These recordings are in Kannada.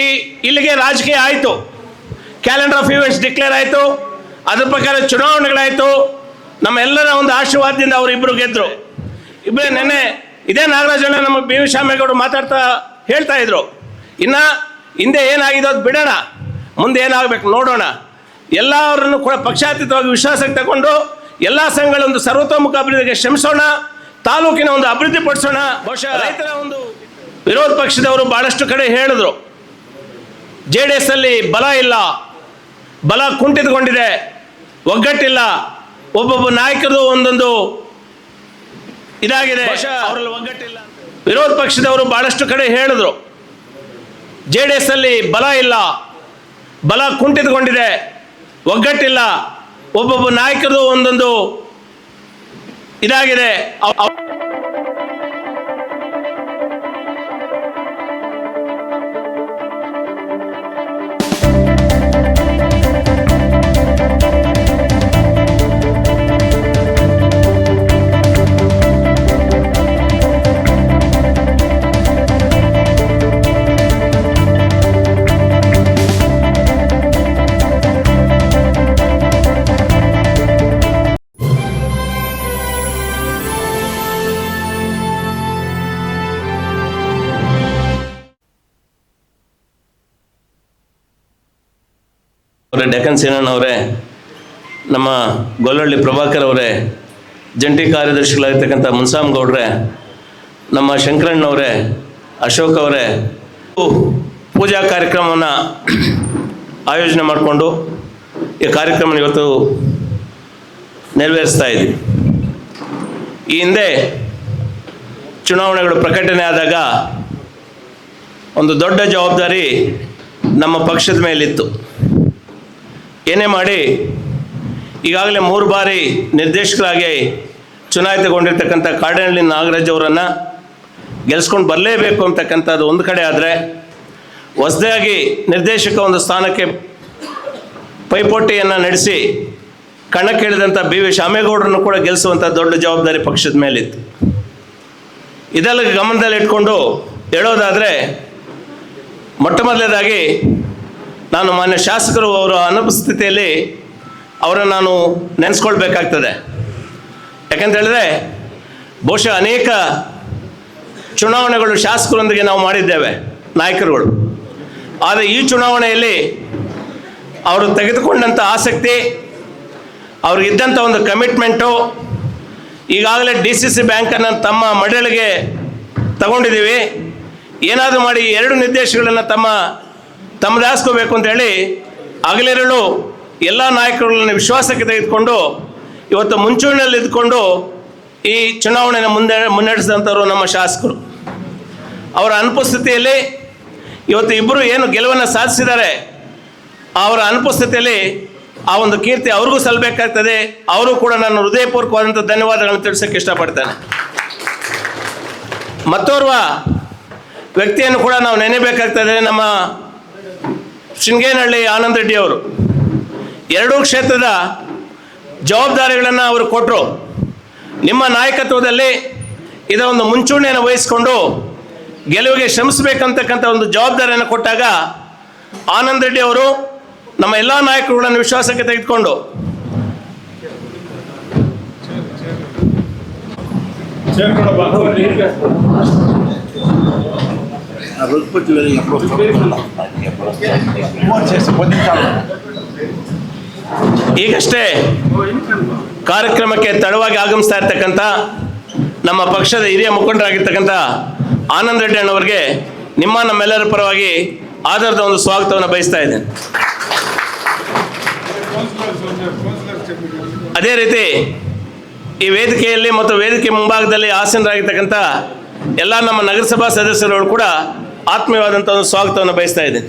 ಈ ಇಲ್ಲಿಗೆ ರಾಜಕೀಯ ಆಯಿತು. ಕ್ಯಾಲೆಂಡರ್ ಆಫ್ ಇವೆಂಟ್ಸ್ ಡಿಕ್ಲೇರ್ ಆಯಿತು. ಅದ್ರ ಪ್ರಕಾರ ಚುನಾವಣೆಗಳಾಯಿತು. ನಮ್ಮೆಲ್ಲರ ಒಂದು ಆಶೀರ್ವಾದದಿಂದ ಅವರು ಇಬ್ಬರು ಗೆದ್ದರು ಇಬ್ಬರು ನೆನ್ನೆ ಇದೇ ನಾಗರಾಜಣ್ಣ ನಮ್ಮ ಬಿ ವಿ ಶಾಮೇಗೌಡರು ಮಾತಾಡ್ತಾ ಹೇಳ್ತಾ ಇದ್ರು. ಇನ್ನು ಹಿಂದೆ ಏನಾಗಿದೆ ಅದು ಬಿಡೋಣ. ಮುಂದೆ ಏನಾಗಬೇಕು ನೋಡೋಣ. ಎಲ್ಲರನ್ನು ಕೂಡ ಪಕ್ಷಾತೀತವಾಗಿ ವಿಶ್ವಾಸಕ್ಕೆ ತಗೊಂಡು ಎಲ್ಲ ಸಂಘಗಳ ಒಂದು ಸರ್ವತೋಮುಖ ಅಭಿವೃದ್ಧಿಗೆ ಶ್ರಮಿಸೋಣ. ತಾಲೂಕಿನ ಒಂದು ಅಭಿವೃದ್ಧಿ ಪಡಿಸೋಣ ಬಹುಶಃ ರೈತರ ಒಂದು ವಿರೋಧ ಪಕ್ಷದವರು ಬಹಳಷ್ಟು ಕಡೆ ಹೇಳಿದ್ರು. ಜೆ ಡಿ ಎಸ್ ಅಲ್ಲಿ ಬಲ ಇಲ್ಲ ಬಲ ಕುಂಠಿತಗೊಂಡಿದೆ ಒಗ್ಗಟ್ಟಿಲ್ಲ ಒಬ್ಬೊಬ್ಬ ನಾಯಕರು ಒಂದೊಂದು ಇದಾಗಿದೆ. ಅವರಲ್ಲಿ ಒಗ್ಗಟ್ಟಿಲ್ಲ ವಿರೋಧ ಪಕ್ಷದವರು ಬಹಳಷ್ಟು ಕಡೆ ಹೇಳಿದ್ರು. ಜೆ ಡಿ ಎಸ್ ಅಲ್ಲಿ ಬಲ ಇಲ್ಲ ಬಲ ಕುಂಠಿತಗೊಂಡಿದೆ ಒಗ್ಗಟ್ಟಿಲ್ಲ ಒಬ್ಬೊಬ್ಬ ನಾಯಕರು ಒಂದೊಂದು ಇದಾಗಿದೆ. ಅವರೇ ಡೆಕನ್ ಸೇನನ್ ಅವರೇ, ನಮ್ಮ ಗೊಲ್ಲಹಳ್ಳಿ ಪ್ರಭಾಕರ್ ಅವರೇ, ಜಂಟಿ ಕಾರ್ಯದರ್ಶಿಗಳಾಗಿರ್ತಕ್ಕಂಥ ಮುನ್ಸಾಮ್ ಗೌಡ್ರೆ, ನಮ್ಮ ಶಂಕರಣ್ಣವರೇ ಅಶೋಕ್ ಅವರೇ ಪೂಜಾ ಕಾರ್ಯಕ್ರಮವನ್ನು ಆಯೋಜನೆ ಮಾಡಿಕೊಂಡು ಈ ಕಾರ್ಯಕ್ರಮ ಇವತ್ತು ನೆರವೇರಿಸ್ತಾ ಇದ್ದೀವಿ. ಈ ಹಿಂದೆ ಚುನಾವಣೆಗಳು ಪ್ರಕಟಣೆ ಆದಾಗ ಒಂದು ದೊಡ್ಡ ಜವಾಬ್ದಾರಿ ನಮ್ಮ ಪಕ್ಷದ ಮೇಲಿತ್ತು. ಏನೇ ಮಾಡಿ ಈಗಾಗಲೇ ಮೂರು ಬಾರಿ ನಿರ್ದೇಶಕರಾಗಿ ಚುನಾಯಿತಗೊಂಡಿರ್ತಕ್ಕಂಥ ಕಾಡಿನಲ್ಲಿ ನಾಗರಾಜ್ ಅವರನ್ನು ಗೆಲ್ಸ್ಕೊಂಡು ಬರಲೇಬೇಕು ಅಂತಕ್ಕಂಥದ್ದು ಒಂದು ಕಡೆ ಆದರೆ ಹೊಸದಾಗಿ ನಿರ್ದೇಶಕ ಒಂದು ಸ್ಥಾನಕ್ಕೆ ಪೈಪೋಟಿಯನ್ನು ನಡೆಸಿ ಕಣಕ್ಕಿಳಿದಂಥ ಬಿ ವಿ ಶಾಮೇಗೌಡರನ್ನು ಕೂಡ ಗೆಲ್ಲಿಸುವಂಥ ದೊಡ್ಡ ಜವಾಬ್ದಾರಿ ಪಕ್ಷದ ಮೇಲಿತ್ತು. ಇದೆಲ್ಲ ಗಮನದಲ್ಲಿಟ್ಕೊಂಡು ಹೇಳೋದಾದರೆ ಮೊಟ್ಟ ಮೊದಲನೇದಾಗಿ ನಾನು ಮಾನ್ಯ ಶಾಸಕರು ಅವರ ಅನುಪಸ್ಥಿತಿಯಲ್ಲಿ ಅವರನ್ನು ನಾನು ನೆನೆಸ್ಕೊಳ್ಬೇಕಾಗ್ತದೆ. ಯಾಕಂತ ಹೇಳಿದ್ರೆ, ಬಹುಶಃ ಅನೇಕ ಚುನಾವಣೆಗಳು ಶಾಸಕರೊಂದಿಗೆ ನಾವು ಮಾಡಿದ್ದೇವೆ, ನಾಯಕರುಗಳು. ಆದರೆ ಈ ಚುನಾವಣೆಯಲ್ಲಿ ಅವರು ತೆಗೆದುಕೊಂಡಂಥ ಆಸಕ್ತಿ, ಅವ್ರಿಗಿದ್ದಂಥ ಒಂದು ಕಮಿಟ್ಮೆಂಟು, ಈಗಾಗಲೇ ಡಿ ಸಿ ಸಿ ಬ್ಯಾಂಕನ್ನು ತಮ್ಮ ಮಡಳಿಗೆ ತಗೊಂಡಿದ್ದೀವಿ. ಏನಾದರೂ ಮಾಡಿ ಎರಡು ನಿರ್ದೇಶಗಳನ್ನು ತಮ್ಮ ತಮ್ಮದಾಸ್ಕೋಬೇಕು ಅಂತೇಳಿ ಹಗಲಿರಳು ಎಲ್ಲ ನಾಯಕರುಗಳನ್ನು ವಿಶ್ವಾಸಕ್ಕೆ ತೆಗೆದುಕೊಂಡು ಇವತ್ತು ಮುಂಚೂಣಿಯಲ್ಲಿ ಇದ್ಕೊಂಡು ಈ ಚುನಾವಣೆಯನ್ನು ಮುಂದೆ ಮುನ್ನಡೆಸಿದಂಥವ್ರು ನಮ್ಮ ಶಾಸಕರು. ಅವರ ಅನುಪಸ್ಥಿತಿಯಲ್ಲಿ ಇವತ್ತು ಇಬ್ಬರು ಏನು ಗೆಲುವನ್ನು ಸಾಧಿಸಿದ್ದಾರೆ, ಅವರ ಅನುಪಸ್ಥಿತಿಯಲ್ಲಿ ಆ ಒಂದು ಕೀರ್ತಿ ಅವ್ರಿಗೂ ಸಲ್ಲಬೇಕಾಗ್ತದೆ, ಅವರು ಕೂಡ ನಾನು ಹೃದಯಪೂರ್ವಕವಾದಂಥ ಧನ್ಯವಾದಗಳನ್ನು ತಿಳಿಸೋಕ್ಕೆ ಇಷ್ಟಪಡ್ತೇನೆ. ಮತ್ತೋರ್ವ ವ್ಯಕ್ತಿಯನ್ನು ಕೂಡ ನಾವು ನೆನೆಯಬೇಕಾಗ್ತದೆ ನಮ್ಮ ಶೃಂಗೇನಹಳ್ಳಿ ಆನಂದ್ ರೆಡ್ಡಿ ಅವರು ಎರಡೂ ಕ್ಷೇತ್ರದ ಜವಾಬ್ದಾರಿಗಳನ್ನು ಅವರು ಕೊಟ್ಟರು ನಿಮ್ಮ ನಾಯಕತ್ವದಲ್ಲಿ ಇದರ ಒಂದು ಮುಂಚೂಣಿಯನ್ನು ವಹಿಸಿಕೊಂಡು ಗೆಲುವಿಗೆ ಶ್ರಮಿಸಬೇಕಂತಕ್ಕಂಥ ಒಂದು ಜವಾಬ್ದಾರಿಯನ್ನು ಕೊಟ್ಟಾಗ ಆನಂದ್ ರೆಡ್ಡಿ ಅವರು ನಮ್ಮ ಎಲ್ಲ ನಾಯಕರುಗಳನ್ನು ವಿಶ್ವಾಸಕ್ಕೆ ತೆಗೆದುಕೊಂಡು ಈಗಷ್ಟೇ ಕಾರ್ಯಕ್ರಮಕ್ಕೆ ತಡವಾಗಿ ಆಗಮಿಸ್ತಾ ಇರ್ತಕ್ಕಂಥ ನಮ್ಮ ಪಕ್ಷದ ಹಿರಿಯ ಮುಖಂಡರಾಗಿರ್ತಕ್ಕಂಥ ಆನಂದ್ ರೆಡ್ಡಿ ಅಣ್ಣವರಿಗೆ ನಿಮ್ಮ ನಮ್ಮೆಲ್ಲರ ಪರವಾಗಿ ಆಧಾರದ ಒಂದು ಸ್ವಾಗತವನ್ನು ಬಯಸ್ತಾ ಇದ್ದೇನೆ. ಅದೇ ರೀತಿ ಈ ವೇದಿಕೆಯಲ್ಲಿ ಮತ್ತು ವೇದಿಕೆ ಮುಂಭಾಗದಲ್ಲಿ ಆಸೀನರಾಗಿರ್ತಕ್ಕಂಥ ಎಲ್ಲ ನಮ್ಮ ನಗರಸಭಾ ಸದಸ್ಯರುಗಳು ಕೂಡ ಆತ್ಮೀಯವಾದಂಥ ಒಂದು ಸ್ವಾಗತವನ್ನು ಬಯಸ್ತಾ ಇದ್ದೇನೆ.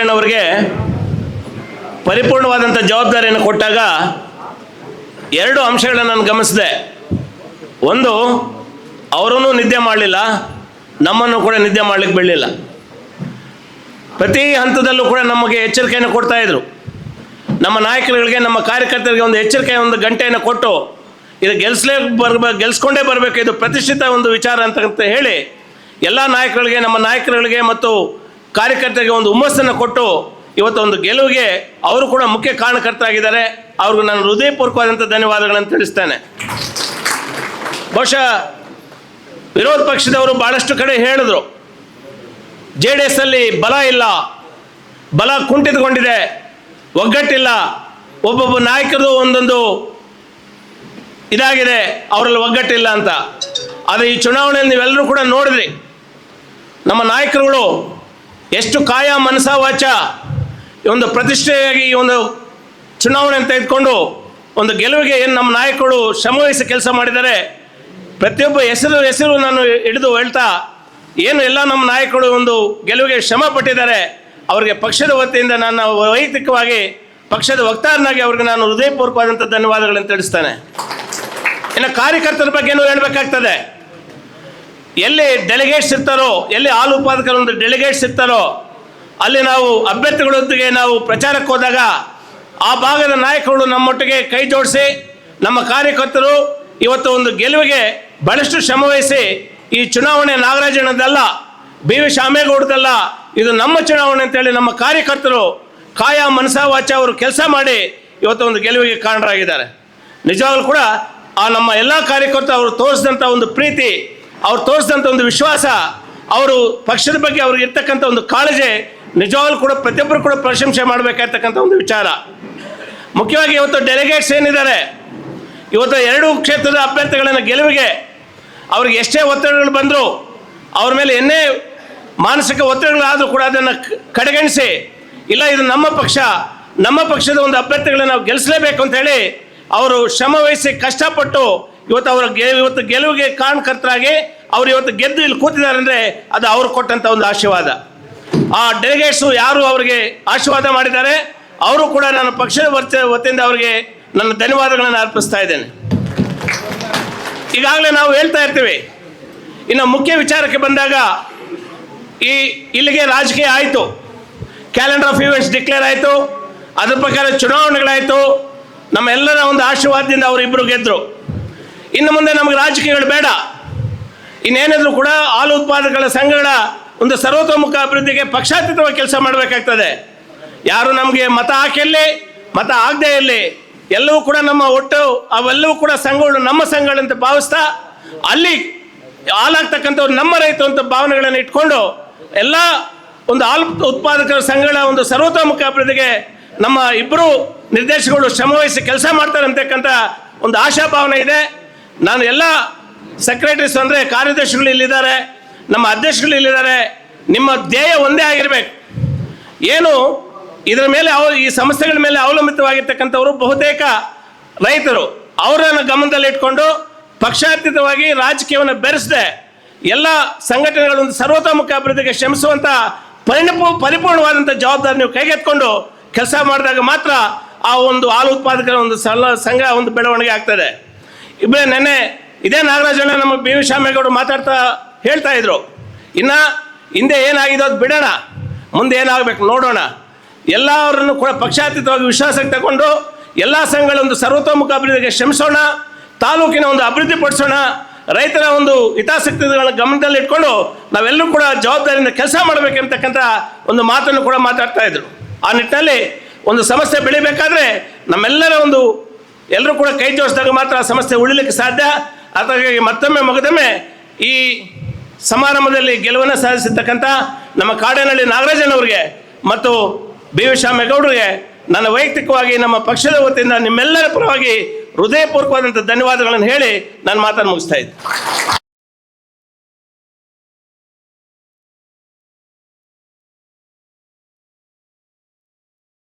ನಾಗರಾಜಣ್ಣವರಿಗೆ ಪರಿಪೂರ್ಣವಾದಂಥ ಜವಾಬ್ದಾರಿಯನ್ನು ಕೊಟ್ಟಾಗ ಎರಡು ಅಂಶಗಳನ್ನು ನಾನು ಗಮನಿಸಿದೆ. ಒಂದು ಅವರನ್ನು ನಿದ್ದೆ ಮಾಡಲಿಲ್ಲ, ನಮ್ಮನ್ನು ಕೂಡ ನಿದ್ದೆ ಮಾಡಲಿಕ್ಕೆ ಬೀಳಲಿಲ್ಲ ಪ್ರತಿ ಹಂತದಲ್ಲೂ ಕೂಡ ನಮಗೆ ಎಚ್ಚರಿಕೆಯನ್ನು ಕೊಡ್ತಾ ಇದ್ರು. ನಮ್ಮ ನಾಯಕರುಗಳಿಗೆ, ನಮ್ಮ ಕಾರ್ಯಕರ್ತರಿಗೆ ಒಂದು ಎಚ್ಚರಿಕೆ, ಒಂದು ಗಂಟೆಯನ್ನು ಕೊಟ್ಟು ಇದು ಗೆಲ್ಸಲೇ ಬರ್ಬೇಕು ಗೆಲ್ಸ್ಕೊಂಡೇ ಬರಬೇಕು, ಇದು ಪ್ರತಿಷ್ಠಿತ ಒಂದು ವಿಚಾರ ಅಂತ ಹೇಳಿ, ಎಲ್ಲ ನಾಯಕರುಗಳಿಗೆ, ನಮ್ಮ ನಾಯಕರುಗಳಿಗೆ ಮತ್ತು ಕಾರ್ಯಕರ್ತರಿಗೆ ಒಂದು ಹುಮ್ಮಸ್ಸನ್ನು ಕೊಟ್ಟು ಇವತ್ತು ಒಂದು ಗೆಲುವಿಗೆ ಅವರು ಕೂಡ ಮುಖ್ಯ ಕಾರಣಕರ್ತರಾಗಿದ್ದಾರೆ. ಅವ್ರಿಗೂ ನಾನು ಹೃದಯಪೂರ್ವಕವಾದಂಥ ಧನ್ಯವಾದಗಳನ್ನು ತಿಳಿಸ್ತೇನೆ. ಬಹುಶಃ ವಿರೋಧ ಪಕ್ಷದವರು ಬಹಳಷ್ಟು ಕಡೆ ಹೇಳಿದ್ರು, ಜೆ ಡಿ ಎಸ್ ಅಲ್ಲಿ ಬಲ ಇಲ್ಲ, ಬಲ ಕುಂಠಿತಗೊಂಡಿದೆ, ಒಗ್ಗಟ್ಟಿಲ್ಲ, ಒಬ್ಬೊಬ್ಬ ನಾಯಕರದು ಒಂದೊಂದು ಇದಾಗಿದೆ, ಅವರಲ್ಲಿ ಒಗ್ಗಟ್ಟಿಲ್ಲ ಅಂತ. ಆದರೆ ಈ ಚುನಾವಣೆಯಲ್ಲಿ ನೀವೆಲ್ಲರೂ ಕೂಡ ನೋಡಿದ್ರಿ, ನಮ್ಮ ನಾಯಕರುಗಳು ಎಷ್ಟು ಕಾಯ ಮನಸ ವಾಚ? ಒಂದು ಪ್ರತಿಷ್ಠೆಯಾಗಿ ಈ ಒಂದು ಚುನಾವಣೆಯನ್ನು ತೆಗೆದುಕೊಂಡು ಒಂದು ಗೆಲುವಿಗೆ ಏನು ನಮ್ಮ ನಾಯಕರು ಶ್ರಮವಹಿಸಿ ಕೆಲಸ ಮಾಡಿದ್ದಾರೆ. ಪ್ರತಿಯೊಬ್ಬ ಹೆಸರು ಹೆಸರು ನಾನು ಹಿಡಿದು ಹೇಳ್ತಾ, ಏನು ಎಲ್ಲ ನಮ್ಮ ನಾಯಕರು ಒಂದು ಗೆಲುವಿಗೆ ಶ್ರಮ ಪಟ್ಟಿದ್ದಾರೆ, ಅವರಿಗೆ ಪಕ್ಷದ ವತಿಯಿಂದ ನಾನು ವೈಯಕ್ತಿಕವಾಗಿ ಪಕ್ಷದ ವಕ್ತಾರನಾಗಿ ಅವ್ರಿಗೆ ನಾನು ಹೃದಯಪೂರ್ವಕವಾದಂಥ ಧನ್ಯವಾದಗಳನ್ನು ತಿಳಿಸ್ತೇನೆ. ಇನ್ನು ಕಾರ್ಯಕರ್ತರ ಬಗ್ಗೆನೂ ಹೇಳಬೇಕಾಗ್ತದೆ. ಎಲ್ಲಿ ಡೆಲಿಗೇಟ್ಸ್ ಇರ್ತಾರೋ, ಎಲ್ಲಿ ಹಾಲು ಉತ್ಪಾದಕರ ಒಂದು ಡೆಲಿಗೇಟ್ಸ್ ಇರ್ತಾರೋ, ಅಲ್ಲಿ ನಾವು ಅಭ್ಯರ್ಥಿಗಳೊಂದಿಗೆ ನಾವು ಪ್ರಚಾರಕ್ಕೆ ಹೋದಾಗ ಆ ಭಾಗದ ನಾಯಕರು ನಮ್ಮೊಟ್ಟಿಗೆ ಕೈ ಜೋಡಿಸಿ, ನಮ್ಮ ಕಾರ್ಯಕರ್ತರು ಇವತ್ತು ಒಂದು ಗೆಲುವಿಗೆ ಬಹಳಷ್ಟು ಶ್ರಮವಹಿಸಿ ಈ ಚುನಾವಣೆ ನಾಗರಾಜನದಲ್ಲ ಬಿ ವಿ ಶಾಮೇಗೌಡದಲ್ಲ, ಇದು ನಮ್ಮ ಚುನಾವಣೆ ಅಂತೇಳಿ ನಮ್ಮ ಕಾರ್ಯಕರ್ತರು ಕಾಯ ಮನಸಾವಾಚ ಅವರು ಕೆಲಸ ಮಾಡಿ ಇವತ್ತು ಒಂದು ಗೆಲುವಿಗೆ ಕಾರಣರಾಗಿದ್ದಾರೆ. ನಿಜವಾಗ್ಲೂ ಕೂಡ ಆ ನಮ್ಮ ಎಲ್ಲ ಕಾರ್ಯಕರ್ತರು ಅವರು ತೋರಿಸಿದಂಥ ಒಂದು ಪ್ರೀತಿ ಅವ್ರು ತೋರಿಸಿದಂಥ ಒಂದು ವಿಶ್ವಾಸ, ಅವರು ಪಕ್ಷದ ಬಗ್ಗೆ ಅವ್ರಿಗೆ ಇರ್ತಕ್ಕಂಥ ಒಂದು ಕಾಳಜಿ, ನಿಜವಾಗ್ಲೂ ಕೂಡ ಪ್ರತಿಯೊಬ್ಬರು ಕೂಡ ಪ್ರಶಂಸೆ ಮಾಡಬೇಕಾಗಿರ್ತಕ್ಕಂಥ ಒಂದು ವಿಚಾರ. ಮುಖ್ಯವಾಗಿ ಇವತ್ತು ಡೆಲಿಗೇಟ್ಸ್ ಏನಿದ್ದಾರೆ, ಇವತ್ತು ಎರಡು ಕ್ಷೇತ್ರದ ಅಭ್ಯರ್ಥಿಗಳನ್ನು ಗೆಲುವಿಗೆ ಅವ್ರಿಗೆ ಎಷ್ಟೇ ಒತ್ತಡಗಳು ಬಂದರೂ, ಅವ್ರ ಮೇಲೆ ಎನ್ನೇ ಮಾನಸಿಕ ಒತ್ತಡಗಳಾದರೂ ಕೂಡ ಅದನ್ನು ಕಡೆಗಣಿಸಿ, ಇಲ್ಲ ಇದು ನಮ್ಮ ಪಕ್ಷ, ನಮ್ಮ ಪಕ್ಷದ ಒಂದು ಅಭ್ಯರ್ಥಿಗಳನ್ನ ನಾವು ಗೆಲ್ಲಿಸಲೇಬೇಕು ಅಂತ ಹೇಳಿ, ಅವರು ಶ್ರಮ ವಹಿಸಿ ಕಷ್ಟಪಟ್ಟು ಇವತ್ತು ಅವರ ಗೆ, ಇವತ್ತು ಗೆಲುವಿಗೆ ಕಾರಣಕರ್ತರಾಗಿ ಅವ್ರು ಇವತ್ತು ಗೆದ್ದು ಇಲ್ಲಿ ಕೂತಿದ್ದಾರೆ ಅಂದರೆ ಅದು ಅವ್ರು ಕೊಟ್ಟಂಥ ಒಂದು ಆಶೀರ್ವಾದ. ಆ ಡೆಲಿಗೇಟ್ಸು ಯಾರು ಅವರಿಗೆ ಆಶೀರ್ವಾದ ಮಾಡಿದ್ದಾರೆ, ಅವರು ಕೂಡ ನಾನು ಪಕ್ಷದ ವತಿಯಿಂದ ಅವರಿಗೆ ನನ್ನ ಧನ್ಯವಾದಗಳನ್ನು ಅರ್ಪಿಸ್ತಾ ಇದ್ದೇನೆ. ಈಗಾಗಲೇ ನಾವು ಹೇಳ್ತಾ ಇರ್ತೀವಿ, ಇನ್ನು ಮುಖ್ಯ ವಿಚಾರಕ್ಕೆ ಬಂದಾಗ ಈ ಇಲ್ಲಿಗೆ ರಾಜಕೀಯ ಆಯಿತು ಕ್ಯಾಲೆಂಡರ್ ಆಫ್ ಇವೆಂಟ್ಸ್ ಡಿಕ್ಲೇರ್ ಆಯಿತು, ಅದ್ರ ಪ್ರಕಾರ ಚುನಾವಣೆಗಳಾಯಿತು ನಮ್ಮೆಲ್ಲರ ಒಂದು ಆಶೀರ್ವಾದದಿಂದ ಅವರಿಬ್ಬರು ಗೆದ್ದರು ಇನ್ನು ಮುಂದೆ ನಮಗೆ ರಾಜಕೀಯಗಳು ಬೇಡ. ಇನ್ನೇನಿದ್ರು ಕೂಡ ಹಾಲು ಉತ್ಪಾದಕರ ಸಂಘಗಳ ಒಂದು ಸರ್ವತೋಮುಖ ಅಭಿವೃದ್ಧಿಗೆ ಪಕ್ಷಾತೀತವಾಗಿ ಕೆಲಸ ಮಾಡಬೇಕಾಗ್ತದೆ. ಯಾರು ನಮಗೆ ಮತ ಹಾಕಿರಲಿ, ಮತ ಆಗದೆ ಇರಲಿ, ಎಲ್ಲವೂ ಕೂಡ ನಮ್ಮ ಒಟ್ಟು, ಅವೆಲ್ಲವೂ ಕೂಡ ಸಂಘಗಳು ನಮ್ಮ ಸಂಘಗಳಂತ ಭಾವಿಸ್ತಾ, ಅಲ್ಲಿ ಹಾಲಾಗ್ತಕ್ಕಂಥವ್ರು ನಮ್ಮ ರೈತ ಅಂತ ಭಾವನೆಗಳನ್ನು ಇಟ್ಕೊಂಡು ಎಲ್ಲ ಒಂದು ಹಾಲು ಉತ್ಪಾದಕರ ಸಂಘಗಳ ಒಂದು ಸರ್ವತೋಮುಖ ಅಭಿವೃದ್ಧಿಗೆ ನಮ್ಮ ಇಬ್ಬರು ನಿರ್ದೇಶಕರು ಶ್ರಮವಹಿಸಿ ಕೆಲಸ ಮಾಡ್ತಾರೆ ಅಂತಕ್ಕಂಥ ಒಂದು ಆಶಾಭಾವನೆ ಇದೆ. ನಾನು ಎಲ್ಲ ಸೆಕ್ರೆಟರೀಸ್ ಅಂದರೆ ಕಾರ್ಯದರ್ಶಿಗಳು ಇಲ್ಲಿದ್ದಾರೆ, ನಮ್ಮ ಅಧ್ಯಕ್ಷಗಳು ಇಲ್ಲಿದ್ದಾರೆ, ನಿಮ್ಮ ಧ್ಯೇಯ ಒಂದೇ ಆಗಿರಬೇಕು. ಏನು, ಇದರ ಮೇಲೆ ಅವ, ಈ ಸಮಸ್ಯೆಗಳ ಮೇಲೆ ಅವಲಂಬಿತವಾಗಿರ್ತಕ್ಕಂಥವರು ಬಹುತೇಕ ರೈತರು. ಅವರನ್ನು ಗಮನದಲ್ಲಿಟ್ಕೊಂಡು ಪಕ್ಷಾತೀತವಾಗಿ ರಾಜಕೀಯವನ್ನು ಬೆರೆಸದೆ ಎಲ್ಲ ಸಂಘಟನೆಗಳು ಒಂದು ಸರ್ವತೋಮುಖ ಅಭಿವೃದ್ಧಿಗೆ ಶ್ರಮಿಸುವಂಥ ಪರಿಣಪ ಪರಿಪೂರ್ಣವಾದಂಥ ಜವಾಬ್ದಾರಿ ನೀವು ಕೈಗೆತ್ಕೊಂಡು ಕೆಲಸ ಮಾಡಿದಾಗ ಮಾತ್ರ ಆ ಒಂದು ಹಾಲು ಉತ್ಪಾದಕರ ಒಂದು ಸಲ ಸಂಘ, ಒಂದು ಬೆಳವಣಿಗೆ ಆಗ್ತದೆ. ಇಬ್ಬರೇ ನೆನ್ನೆ ಇದೇ ನಾಗರಾಜಣ್ಣ ನಮ್ಮ ಬಿ ವಿ ಶಾಮೇಗೌಡರು ಮಾತಾಡ್ತಾ ಹೇಳ್ತಾ ಇದ್ರು. ಇನ್ನು ಹಿಂದೆ ಏನಾಗಿದೆ ಅದು ಬಿಡೋಣ. ಮುಂದೆ ಏನಾಗಬೇಕು ನೋಡೋಣ. ಎಲ್ಲರನ್ನು ಕೂಡ ಪಕ್ಷಾತೀತವಾಗಿ ವಿಶ್ವಾಸಕ್ಕೆ ತಗೊಂಡು ಎಲ್ಲ ಸಂಘಗಳೊಂದು ಸರ್ವತೋಮುಖ ಅಭಿವೃದ್ಧಿಗೆ ಶ್ರಮಿಸೋಣ. ತಾಲೂಕಿನ ಒಂದು ಅಭಿವೃದ್ಧಿ ಪಡಿಸೋಣ. ರೈತರ ಒಂದು ಹಿತಾಸಕ್ತಿಗಳ ಗಮನದಲ್ಲಿ ಇಟ್ಕೊಂಡು ನಾವೆಲ್ಲರೂ ಕೂಡ ಜವಾಬ್ದಾರಿಯಿಂದ ಕೆಲಸ ಮಾಡಬೇಕೆಂತಕ್ಕಂಥ ಒಂದು ಮಾತನ್ನು ಕೂಡ ಮಾತಾಡ್ತಾ ಇದ್ರು. ಆ ನಿಟ್ಟಿನಲ್ಲಿ ಒಂದು ಸಮಸ್ಯೆ ಬೆಳಿಬೇಕಾದ್ರೆ ನಮ್ಮೆಲ್ಲರ ಒಂದು ಎಲ್ಲರೂ ಕೂಡ ಕೈ ಜೋಡಿಸಿದಾಗ ಮಾತ್ರ ಆ ಸಮಸ್ಯೆ ಉಳಿಲಿಕ್ಕೆ ಸಾಧ್ಯ. ಅದಕ್ಕಾಗಿ ಮತ್ತೊಮ್ಮೆ ಮಗದೊಮ್ಮೆ ಈ ಸಮಾರಂಭದಲ್ಲಿ ಗೆಲುವನ್ನು ಸಾಧಿಸಿರ್ತಕ್ಕಂಥ ನಮ್ಮ ಕಾಡೇನಹಳ್ಳಿ ನಾಗರಾಜನವರಿಗೆ ಮತ್ತು ಬಿ ವಿ ಶಾಮೇಗೌಡರಿಗೆ ನನ್ನ ವೈಯಕ್ತಿಕವಾಗಿ ನಮ್ಮ ಪಕ್ಷದ ವತಿಯಿಂದ ನಿಮ್ಮೆಲ್ಲರ ಪರವಾಗಿ ಹೃದಯಪೂರ್ವಕವಾದಂಥ ಧನ್ಯವಾದಗಳನ್ನು ಹೇಳಿ ನಾನು ಮಾತನ್ನು ಮುಗಿಸ್ತಾ ಇದ್ದೆ.